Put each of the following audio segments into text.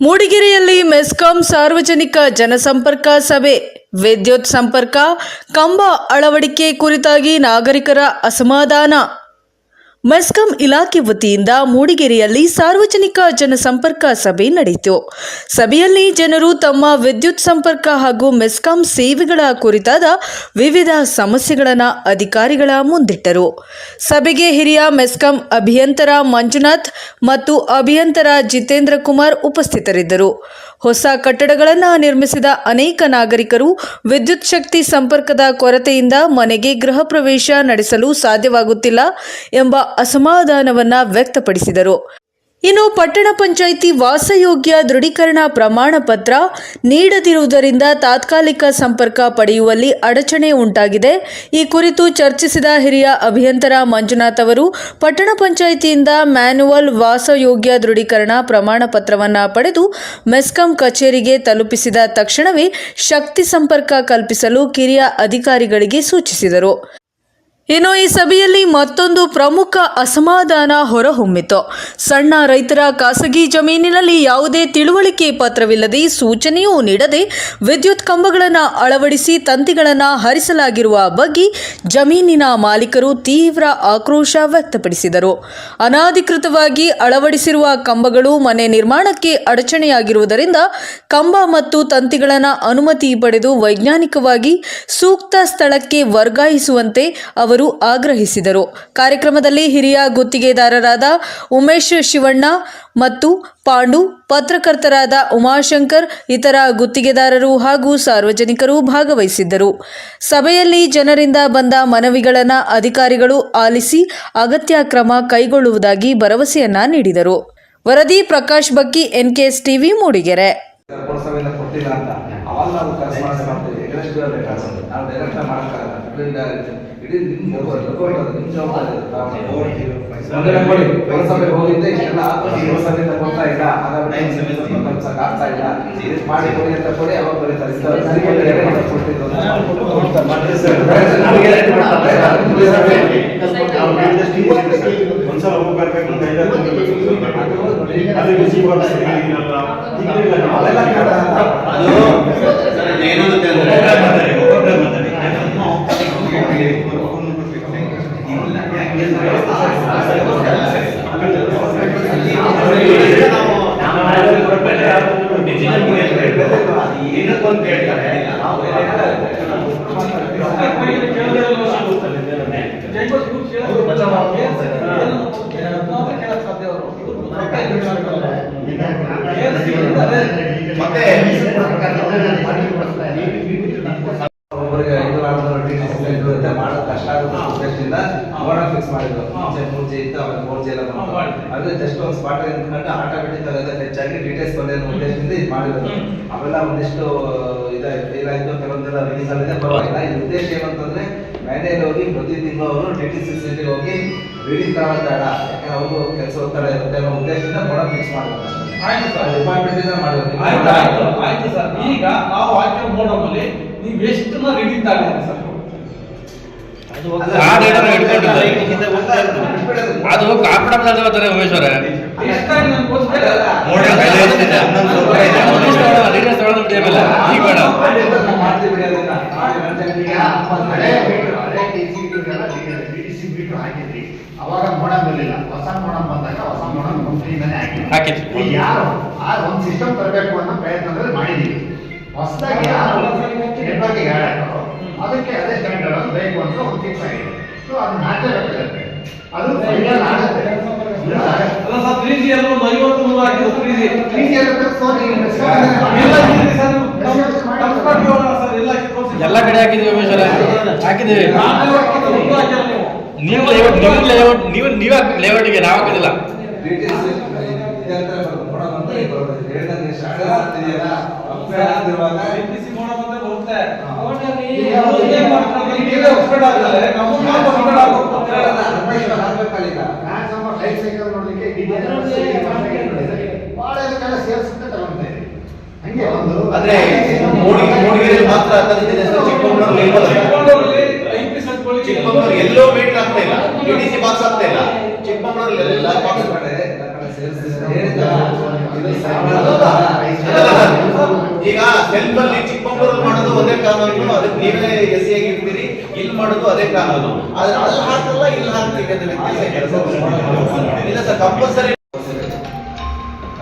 ಮೂಡಿಗೆರೆಯಲ್ಲಿ ಮೆಸ್ಕಾಂ ಸಾರ್ವಜನಿಕ ಜನಸಂಪರ್ಕ ಸಭೆ ವಿದ್ಯುತ್ ಸಂಪರ್ಕ ಕಂಬ ಅಳವಡಿಕೆ ಕುರಿತಾಗಿ ನಾಗರಿಕರ ಅಸಮಾಧಾನ. ಮೆಸ್ಕಾಂ ಇಲಾಖೆ ವತಿಯಿಂದ ಮೂಡಿಗೆರೆಯಲ್ಲಿ ಸಾರ್ವಜನಿಕ ಜನಸಂಪರ್ಕ ಸಭೆ ನಡೆಯಿತು. ಸಭೆಯಲ್ಲಿ ಜನರು ತಮ್ಮ ವಿದ್ಯುತ್ ಸಂಪರ್ಕ ಹಾಗೂ ಮೆಸ್ಕಾಂ ಸೇವೆಗಳ ಕುರಿತಾದ ವಿವಿಧ ಸಮಸ್ಯೆಗಳನ್ನು ಅಧಿಕಾರಿಗಳ ಮುಂದಿಟ್ಟರು. ಸಭೆಗೆ ಹಿರಿಯ ಮೆಸ್ಕಾಂ ಅಭಿಯಂತರ ಮಂಜುನಾಥ್ ಮತ್ತು ಅಭಿಯಂತರ ಜಿತೇಂದ್ರ ಕುಮಾರ್ ಉಪಸ್ಥಿತರಿದ್ದರು. ಹೊಸ ಕಟ್ಟಡಗಳನ್ನು ನಿರ್ಮಿಸಿದ ಅನೇಕ ನಾಗರಿಕರು ವಿದ್ಯುತ್ ಶಕ್ತಿ ಸಂಪರ್ಕದ ಕೊರತೆಯಿಂದ ಮನೆಗೆ ಗೃಹ ಪ್ರವೇಶ ನಡೆಸಲು ಸಾಧ್ಯವಾಗುತ್ತಿಲ್ಲ ಎಂಬ ಅಸಮಾಧಾನವನ್ನ ವ್ಯಕ್ತಪಡಿಸಿದರು. ಇನ್ನು ಪಟ್ಟಣ ಪಂಚಾಯಿತಿ ವಾಸಯೋಗ್ಯ ದೃಢೀಕರಣ ಪ್ರಮಾಣ ಪತ್ರ ನೀಡದಿರುವುದರಿಂದ ತಾತ್ಕಾಲಿಕ ಸಂಪರ್ಕ ಪಡೆಯುವಲ್ಲಿ ಅಡಚಣೆ ಉಂಟಾಗಿದೆ. ಈ ಕುರಿತು ಚರ್ಚಿಸಿದ ಹಿರಿಯ ಅಭಿಯಂತರ ಮಂಜುನಾಥ್ ಅವರು, ಪಟ್ಟಣ ಪಂಚಾಯಿತಿಯಿಂದ ಮ್ಯಾನುವಲ್ ವಾಸಯೋಗ್ಯ ದೃಢೀಕರಣ ಪ್ರಮಾಣ ಪತ್ರವನ್ನು ಪಡೆದು ಮೆಸ್ಕಾಂ ಕಚೇರಿಗೆ ತಲುಪಿಸಿದ ತಕ್ಷಣವೇ ಶಕ್ತಿ ಸಂಪರ್ಕ ಕಲ್ಪಿಸಲು ಕಿರಿಯ ಅಧಿಕಾರಿಗಳಿಗೆ ಸೂಚಿಸಿದರು. ಇನ್ನು ಈ ಸಭೆಯಲ್ಲಿ ಮತ್ತೊಂದು ಪ್ರಮುಖ ಅಸಮಾಧಾನ ಹೊರಹೊಮ್ಮಿತು. ಸಣ್ಣ ರೈತರ ಖಾಸಗಿ ಜಮೀನಿನಲ್ಲಿ ಯಾವುದೇ ತಿಳುವಳಿಕೆ ಪತ್ರವಿಲ್ಲದೆ ಸೂಚನೆಯೂ ನೀಡದೆ ವಿದ್ಯುತ್ ಕಂಬಗಳನ್ನು ಅಳವಡಿಸಿ ತಂತಿಗಳನ್ನು ಹರಿಸಲಾಗಿರುವ ಬಗ್ಗೆ ಜಮೀನಿನ ಮಾಲೀಕರು ತೀವ್ರ ಆಕ್ರೋಶ ವ್ಯಕ್ತಪಡಿಸಿದರು. ಅನಾಧಿಕೃತವಾಗಿ ಅಳವಡಿಸಿರುವ ಕಂಬಗಳು ಮನೆ ನಿರ್ಮಾಣಕ್ಕೆ ಅಡಚಣೆಯಾಗಿರುವುದರಿಂದ ಕಂಬ ಮತ್ತು ತಂತಿಗಳನ್ನು ಅನುಮತಿ ಪಡೆದು ವೈಜ್ಞಾನಿಕವಾಗಿ ಸೂಕ್ತ ಸ್ಥಳಕ್ಕೆ ವರ್ಗಾಯಿಸುವಂತೆ ಅವರು ಆಗ್ರಹಿಸಿದರು. ಕಾರ್ಯಕ್ರಮದಲ್ಲಿ ಹಿರಿಯ ಗುತ್ತಿಗೆದಾರರಾದ ಉಮೇಶ್ ಶಿವಣ್ಣ ಮತ್ತು ಪಾಂಡು, ಪತ್ರಕರ್ತರಾದ ಉಮಾಶಂಕರ್, ಇತರ ಗುತ್ತಿಗೆದಾರರು ಹಾಗೂ ಸಾರ್ವಜನಿಕರು ಭಾಗವಹಿಸಿದ್ದರು. ಸಭೆಯಲ್ಲಿ ಜನರಿಂದ ಬಂದ ಮನವಿಗಳನ್ನು ಅಧಿಕಾರಿಗಳು ಆಲಿಸಿ ಅಗತ್ಯ ಕ್ರಮ ಕೈಗೊಳ್ಳುವುದಾಗಿ ಭರವಸೆಯನ್ನ ನೀಡಿದರು. ವರದಿ ಪ್ರಕಾಶ್ ಬಕ್ಕಿ ಎನ್ಕೆಎಸ್ ಟಿವಿ, ಮೂಡಿಗೆರೆ. ಇಡೀ ನಿಮ್ಮ ನಿಮ್ಮ ಜವಾಬ್ದಾರಿ ಕೊಡಿ. ಪುರಸಭೆ ಹೋಗಿದ್ದೆ ಇಷ್ಟೆಲ್ಲ ಕೊಡ್ತಾ ಇಲ್ಲ. ಹಾಗಾದ್ರೆ ಕಲ್ಸಕ್ ಆಗ್ತಾ ಇಲ್ಲ ಮಾಡಿ ಕೊಡಿ ಅಂತ ಕೊಡಿ. ಅವಾಗ ಬರೀತಾರೆ. ಇದು ಸರಿ ಕೊಡಿ, ಕೊಟ್ಟಿದ್ದು ಅಂತ. ನಮಗೆ ಎರಡು ಮಾಡ್ತಾರೆ. ಪುರಸಭೆ ಒಂದ್ಸಲ ಹೋಗ್ಬರ್ಬೇಕು ಅಂತ ಇದೆ. ಅದು ರಿಸೀವ್ ಆಗ್ತದೆ, ಇರಲ್ಲ. ಅವೆಲ್ಲ ಕಾರಣ. ಅದು ಏನಂತ ಅಂದ್ರೆ ಒಬ್ಬೊಬ್ರೇ ಮಾತಾಡಿ. ಏನಕ್ಕೊಂದು ಕೇಳ್ತಾರೆ ನಾವು ಒಬ್ಬರಿಗೆ ಐದು ಆರುನೂರು ಟಿ ಟಿ ಸಿ ಇರುತ್ತೆ ಮಾಡೋದು ಕಷ್ಟ ಆಗುತ್ತೆ ಅನ್ನೋ ಫಿಕ್ಸ್ ಮಾಡಿದ್ರು. ಮೂರ್ ಜಿ ಇತ್ತು ಆಮೇಲೆ ಮೂರ್ ಜಿ ಎಲ್ಲ ಅಂದ್ರೆ ಜಸ್ಟ್ ಒಂದು ಸ್ಪಾಟ್ ನಿಂತ್ಕೊಂಡು ಆಟೋಮೆಟಿಕ್ ಅದೆಲ್ಲ ಹೆಚ್ಚಾಗಿ ಡೀಟೇಲ್ಸ್ ಬಂದೆ ಉದ್ದೇಶದಿಂದ ಇದು ಮಾಡಿದ್ರು ಅವೆಲ್ಲ ಒಂದಿಷ್ಟು ಇದಾಯ್ತು ಕೆಲವೊಂದೆಲ್ಲ ರಿಲೀಸ್ ಆಗಿದೆ ಪರವಾಗಿಲ್ಲ. ಈ ಉದ್ದೇಶ ಏನಂತಂದ್ರೆ ಮ್ಯಾನೇಜ್ ಹೋಗಿ ಪ್ರತಿ ತಿಂಗಳು ಅವರು ಟಿ ಟಿ ಸಿ ಸಿಟಿ ಹೋಗಿ ರೀಡಿಂಗ್ ತಗೊಳ್ಳೋದು ಬೇಡ. ಯಾಕಂದ್ರೆ ಅವರು ಕೆಲಸ ಒತ್ತಡ ಇರುತ್ತೆ ಅನ್ನೋ ಉದ್ದೇಶದಿಂದ ಬೋರ್ಡ್ ಫಿಕ್ಸ್ ಮಾಡಿದ್ರು ಆಯ್ತು ಸರ್. ಡಿಪಾರ್ಟ್ಮೆಂಟ್ ಇಂದ ಆಯ್ತು ಆಯ್ತು. ಆಯ್ತು ಸರ್. ಈಗ ನಾವು ಆಯ್ಕೆ ಮೋಡಮಲ್ಲಿ ನೀವು ಎಷ್ಟು ರೀಡಿಂಗ್ ತಗೊಂಡಿದ್ದೀರಿ ಸರ್? ಅದು ಉಮೇಶ್ವರ. ನೋಡಿ, ಅದು ಮಾಡಿ ಹಾಕಿದ್ರಿ ಅವಾಗ ಮೋಡಮ್ ಬರಲಿಲ್ಲ. ಹೊಸ ಬಂದಾಗ ಕಂಪ್ನಿಯಿಂದಾನೇ ಯಾರು ಆ ಒಂದು ಸಿಸ್ಟಮ್ ತರಬೇಕು ಅನ್ನೋ ಪ್ರಯತ್ನದಲ್ಲಿ ಮಾಡಿದೀವಿ. ಹೊಸದಾಗಿ ಯಾರು ನೆಟ್ವರ್ಕ್ ಹೇಳೋ ಅದಕ್ಕೆ ಅದೇ ಸ್ಟ್ಯಾಂಡರ್ಡ್ ಬೇಕು ಫಿಕ್ಸ್ ಆಗಿದೆ. ಸೊ ಅದು ಮ್ಯಾಟರ್ ಆಗ್ತದೆ ಅದು ಫೈನಲ್ ಆಗುತ್ತೆ. ಅಲ್ಲ ಸರ್ ತ್ರೀ ಜಿ ಎಲ್ಲ ಒಂದು ಐವತ್ತು ನೂರು ತ್ರೀ ಜಿ ಕಡೆ ಹಾಕಿದ್ದೀವಿ ಉಮೇಶ್ವರ ಹಾಕಿದ್ವಿ ನಾನು ಹಾಕಿದ್ದು ಒಂದು ಹಾಕಿಲ್ಲ ನೀವು. ನೀವೇ ಲೇಔಟ್ ನೀವು ಲೇಔಟ್ ನೀವು ನೀವು ಹಾಕಿ ಲೇಔಟ್ಗೆ ನಾವು ಹಾಕಿದಿಲ್ಲ. ಆಗ್ತಿರುವಾಗ APC ಮೋಡಮ್ ಅಂತ ಬರುತ್ತೆ ಚಿಕ್ಕಮಗಳೂರು ಎಲ್ಲೋ ಮೀಟರ್ ಆಗ್ತಾ ಇಲ್ಲ ಡಿಟಿಸಿ ಬಾಕ್ಸ್ ಆಗ್ತಾ ಇಲ್ಲ ಚಿಕ್ಕಮಗಳೂರಲ್ಲಿ ಎಲ್ಲ ಬಾಕ್ಸ್ ಕಡೆ ಈಗ ಸೆಲ್ಫ್ ಅಲ್ಲಿ ಚಿಕ್ಕಮಂಗ್ಳೂರಲ್ಲಿ ಮಾಡೋದು ಅದೇ ಕಾನೂನು ಅದಕ್ಕೆ ನೀವೇ ಎಸ್ ಆಗಿ ಇರ್ತೀರಿ. ಇಲ್ಲಿ ಮಾಡೋದು ಅದೇ ಕಾನೂನು ಆದ್ರೆ ಅಲ್ಲಿ ಹಾಕಲ್ಲ ಇಲ್ಲಿ ಹಾಕ್ತೀವಿ ಅಂತ ವ್ಯತ್ಯಾಸ. ಇಲ್ಲ. ಸರ್ ಕಂಪಲ್ಸರಿ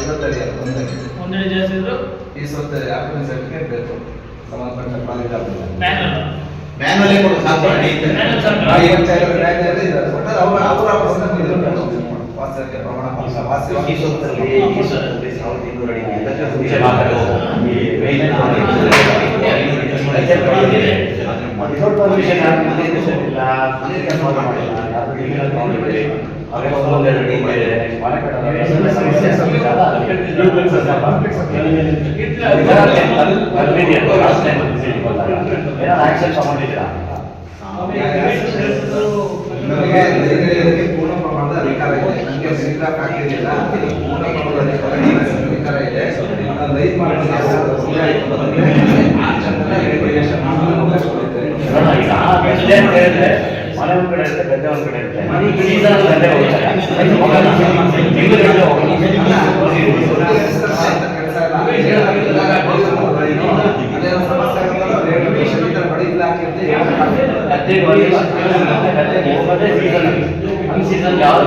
ಐವತ್ತಡಿ ಒಂದಡಿ. ಜಾಸ್ತಿ ಇದ್ರು? ಈ ಸ್ವತ್ತು ಆಕ್ಯುಪೆನ್ಸಿ ಸರ್ಟಿಫಿಕೇಟ್ ಬೇಕು ಸಂಬಂಧಪಟ್ಟ ಕಾಲೇಜ್ ಆಗುತ್ತೆ ಮ್ಯಾನುವಲ್ ಕೊಡು ಸಾಕು ಮ್ಯಾನುವಲ್ ಇದೆ. ಒಟ್ಟಾರೆ ಅವರು ಅವ್ರ ಪರ್ಸನಲ್ ಇದು ಉಂಟು. ವಾಸಕ್ಕೆ ಪ್ರಮಾಣ ಪತ್ರ, ವಾಸಿ ಸ್ವತ್ತಲ್ಲಿ ಈ ಸೂತ್ರದಲ್ಲಿ ಸಾವಿರದ ಇನ್ನೂರು ಅಡಿ ಇದಕ್ಕೆ ಮುಂಚೆ ವಿತೌಟ್ ಪರ್ಮಿಷನ್ ಯಾರು ಮನೆ decision ಇಲ್ಲ ಮನೆ ಕೆಲಸ ಮಾಡಿಲ್ಲ ಒಂದು ಅಡಿ ಇದೆ. ಮನೆ ಅಲ್ಲ. ಅಲ್ಲಿ-. ಏನಾದ್ರು ತಗೊಂಡಿದ್ದೀರಾ? ನಮಗೆ ಹಾಕಿರಲಿಲ್ಲ ಪೂರ್ಣ ಪ್ರಮಾಣದ ಅಧಿಕಾರ ಇದೆ, ರೈತ ಗದ್ದೆ ಮನೆ ಒಂದ್ ಕಡೆ ಇರುತ್ತೆ ಗದ್ದೆ ಒಂದ್ ಕಡೆ ಇರುತ್ತೆ ಗದ್ದೆ ಹೋಗ್ತಾರೆ. ಗದ್ದೆಗೆ ಹೋಗೋದೇ ಅಲ್ಲಿ. ಹಂಗ್ season ಯಾವ್ದು